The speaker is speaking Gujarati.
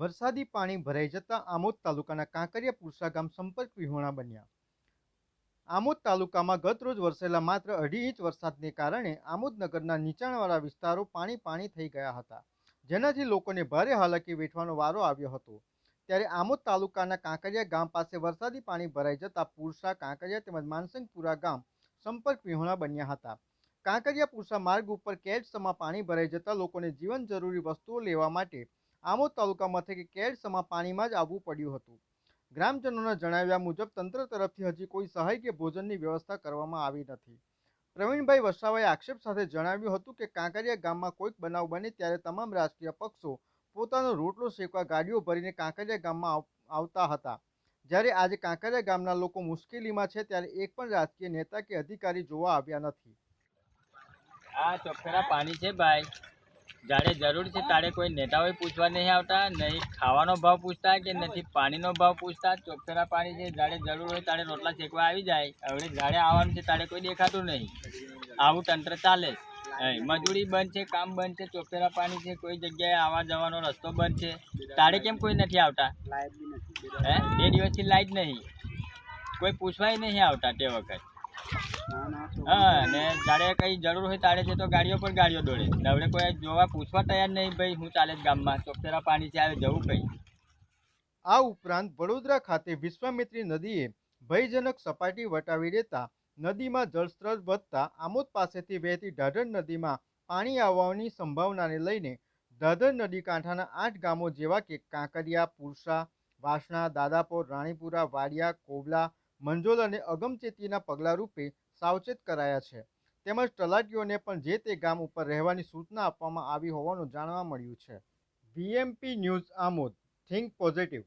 વરસાદી પાણી ભરાઈ જતા આમોદ તાલુકાના કાંકરિયા પુરસા ગામ સંપર્ક વિહોણા બન્યા. આમોદ તાલુકામાં ગતરોજ વરસેલા માત્ર અઢી ઇંચ વરસાદને કારણે આમોદ નગરના નીચાણવાળા વિસ્તારો પાણી પાણી થઈ ગયા હતા, જેનાથી લોકોને ભારે હાલાકી વેઠવાનો વારો આવ્યો હતો. ત્યારે આમોદ તાલુકાના કાંકરિયા ગામ પાસે વરસાદી પાણી ભરાઈ જતા પુરસા કાંકરિયા તેમજ માનસિંગપુરા ગામ સંપર્ક વિહોણા બન્યા હતા. કાંકરિયા પુરસા માર્ગ ઉપર કેડસમાં પાણી ભરાઈ જતા લોકોને જીવન જરૂરી વસ્તુઓ લેવા માટે આમોદ તાલુકા મથકે કેડસમાં પાણીમાં જ આવવું પડ્યું હતું. ગ્રામજનોના જણાવ્યા મુજબ તંત્ર તરફથી હજી કોઈ સહાય કે ભોજનની વ્યવસ્થા કરવામાં આવી નથી. પ્રવીણભાઈ વસાવાએ આક્ષેપ સાથે જણાવ્યું હતું કે કાંકરિયા ગામમાં કોઈક બનાવ બને ત્યારે તમામ રાજકીય પક્ષો પોતાનો રોટલો શેકવા ગાડીઓ ભરીને કાંકરિયા ગામમાં આવતા હતા. જ્યારે આજે કાંકરિયા ગામના લોકો મુશ્કેલીમાં છે ત્યારે એક પણ રાજકીય નેતા કે અધિકારી જોવા આવ્યા નથી. આ ચોખ્ખેરા પાણી છે ભાઈ. જ્યારે જરૂર છે તારે કોઈ નેતાઓએ પૂછવા નહીં આવતા નહીં ખાવાનો ભાવ પૂછતા કે નથી પાણીનો ભાવ પૂછતા ચોખ્ખરા પાણી છે જ્યારે જરૂર હોય ત્યારે રોટલા શેકવા આવી જાય. હવે જ્યારે આવવાનું છે તારે કોઈ દેખાતું નહીં. આવું તંત્ર ચાલે. મજૂરી બંધ છે કામ બંધ છે ચોખ્ખેરા પાણી છે કોઈ જગ્યાએ આવવા જવાનો રસ્તો બંધ છે. તારે કેમ કોઈ નથી આવતા? હે? બે દિવસથી લાઈટ નહીં. કોઈ પૂછવાય નહીં આવતા તે વખત. ને જ્યારે કઈ જરૂર હોય ત્યારે છે તો ગાડીઓ પર ગાડીઓ દોડે. નવડે કોઈ જોવા પૂછવા તૈયાર નહીં ભાઈ, હું ચાલે ગામમાં. ચોકસેરા પાણી છે જવું કઈ? આ ઉપરાંત વડોદરા ખાતે વિશ્વામિત્રી નદીએ ભયજનક સપાટી વટાવી દેતા નદીમાં જળસ્તર વધતા આમોદ પાસેથી વહેતી ઢાઢર નદીમાં પાણી આવવાની સંભાવનાને લઈને ઢાઢર નદી કાંઠાના આઠ ગામો જેવા કે કાંકરિયા, પુરસા, વાસણા, દાદાપોર, રાણીપુરા, વાડિયા, કોબલા, મંજોલ અને અગમચેતીના પગલા રૂપે સાવચેત કરાયા છે. તેમજ તલાટીઓને પણ જે તે ગામ ઉપર રહેવાની સૂચના આપવામાં આવી હોવાનું જાણવા મળ્યું છે. VMP news Amod, think positive.